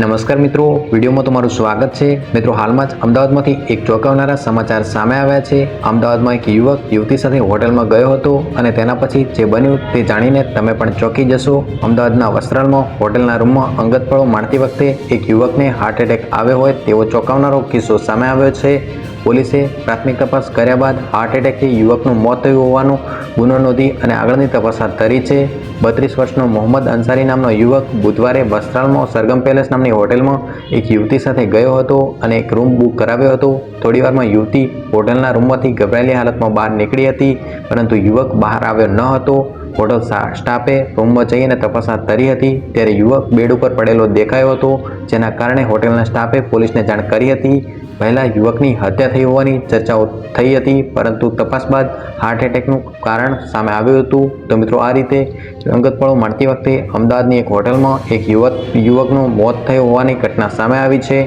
નમસ્કાર મિત્રો, વિડીયોમાં તમારું સ્વાગત છે. મિત્રો, હાલમાં જ અમદાવાદમાંથી એક ચોંકાવનારા સમાચાર સામે આવ્યા છે. અમદાવાદમાં એક યુવક યુવતી સાથે હોટલમાં ગયો હતો અને તેના પછી જે બન્યું તે જાણીને તમે પણ ચોંકી જશો. અમદાવાદના વસ્ત્રાલમાં, હોટલના રૂમમાં અંગત પળો માણતી વખતે એક યુવકને હાર્ટ એટેક આવ્યો હોય તેવો ચોંકાવનારો કિસ્સો સામે આવ્યો છે. પોલીસે પ્રાથમિક તપાસ કર્યા બાદ હાર્ટ એટેકથી યુવકનું મોત થયું હોવાનું ગુનો નોંધી અને આગળની તપાસ હાથ ધરી છે. બત્રીસ વર્ષનો મોહમ્મદ અંસારી નામનો યુવક બુધવારે વસ્ત્રાલમાં સરગમ પેલેસ નામની હોટેલમાં એક યુવતી સાથે ગયો હતો અને એક રૂમ બુક કરાવ્યો હતો. થોડીવારમાં યુવતી હોટલના રૂમમાંથી ગભરાયેલી હાલતમાં બહાર નીકળી હતી, પરંતુ યુવક બહાર આવ્યો ન હતો. હોટલ સ્ટાફે રૂમમાં જઈને તપાસ હાથ ધરી હતી. ત્યારે યુવક બેડ ઉપર પડેલો દેખાયો હતો, જેના કારણે હોટેલના સ્ટાફે પોલીસને જાણ કરી હતી. પહેલાં યુવકની હત્યા થઈ હોવાની ચર્ચાઓ થઈ હતી, પરંતુ તપાસ બાદ હાર્ટ એટેકનું કારણ સામે આવ્યું હતું. તો મિત્રો, આ રીતે અંગત પળો માણતી વખતે અમદાવાદની એક હોટલમાં એક યુવક, યુવકનું મોત થયું હોવાની ઘટના સામે આવી છે.